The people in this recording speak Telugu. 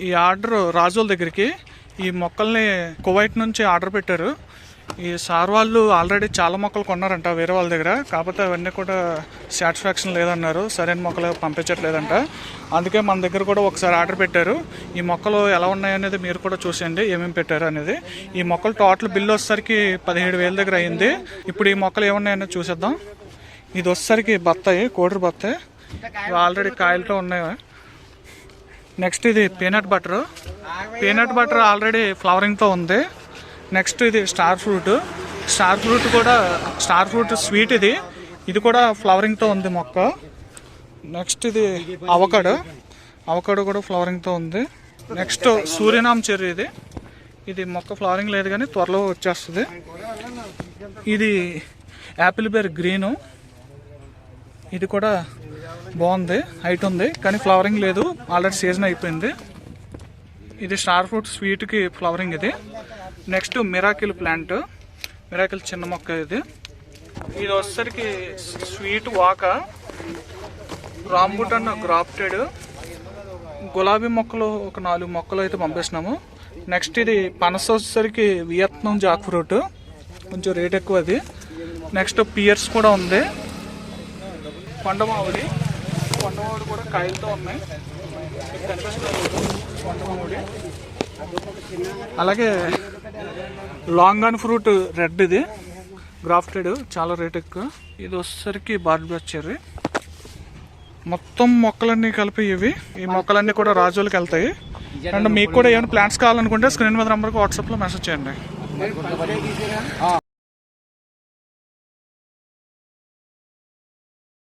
ఈ ఆర్డర్ రాజుల దగ్గరికి. ఈ మొక్కల్ని కువైట్ నుంచి ఆర్డర్ పెట్టారు. ఈ సార్ వాళ్ళు ఆల్రెడీ చాలా మొక్కలు కొన్నారంట వేరే వాళ్ళ దగ్గర. కాకపోతే అవన్నీ కూడా సాటిస్ఫాక్షన్ లేదన్నారు. సరైన మొక్కలు పంపించట్లేదంట. అందుకే మన దగ్గర కూడా ఒకసారి ఆర్డర్ పెట్టారు. ఈ మొక్కలు ఎలా ఉన్నాయనేది మీరు కూడా చూసేయండి ఏమేమి పెట్టారు అనేది. ఈ మొక్కలు టోటల్ బిల్లు వచ్చేసరికి పదిహేడు వేల దగ్గర అయింది. ఇప్పుడు ఈ మొక్కలు ఏమున్నాయనేది చూసేద్దాం. ఇది వచ్చేసరికి బత్తాయి కోడరు బత్తాయి. ఆల్రెడీ కాయలతో ఉన్నాయి. నెక్స్ట్ ఇది peanut butter. Peanut butter already ఫ్లవరింగ్తో ఉంది. నెక్స్ట్ ఇది స్టార్ ఫ్రూట్. స్టార్ ఫ్రూట్ కూడా స్టార్ ఫ్రూట్ స్వీట్ ఇది. ఇది కూడా ఫ్లవరింగ్తో ఉంది మొక్క. నెక్స్ట్ ఇది అవకాడో. అవకాడో కూడా ఫ్లవరింగ్తో ఉంది. నెక్స్ట్ సూర్యనామ చెర్రీ ఇది. ఇది మొక్క ఫ్లవరింగ్ లేదు కానీ త్వరలో వచ్చేస్తుంది. ఇది యాపిల్ బేర్ గ్రీను. ఇది కూడా బాగుంది హైట్ ఉంది కానీ ఫ్లవరింగ్ లేదు. ఆల్రెడీ సీజన్ అయిపోయింది. ఇది స్టార్ ఫ్రూట్ స్వీట్కి ఫ్లవరింగ్ ఇది. నెక్స్ట్ మిరాకిల్ ప్లాంట్ మిరాకిల్ చిన్న మొక్క ఇది. ఇది వచ్చేసరికి స్వీట్ వాక. రాంబుటన్ గ్రాఫ్టెడ్ గులాబీ మొక్కలు ఒక నాలుగు మొక్కలు అయితే పంపిస్తున్నాము నెక్స్ట్ ఇది పనస వచ్చేసరికి వియత్నాం జాక్ ఫ్రూట్. కొంచెం రేట్ ఎక్కువ అది. నెక్స్ట్ పియర్స్ కూడా ఉంది. కొండమావులి కొండమామిడి కూడా కాయలతో ఉన్నాయి. అలాగే లాంగ్ ఆన్ ఫ్రూట్ రెడ్ ఇది. గ్రాఫ్టెడ్ చాలా రేట్ ఎక్కువ. ఇది వచ్చేసరికి బార్డ్ చెర్రీ మొత్తం మొక్కలన్నీ కలిపి ఇవి. ఈ మొక్కలన్నీ కూడా రాజులకు వెళ్తాయి. అండ్ మీకు కూడా ఏమైనా ప్లాన్స్ కావాలనుకుంటే స్క్రీన్ మీద నెంబర్కి వాట్సాప్లో మెసేజ్ చేయండి.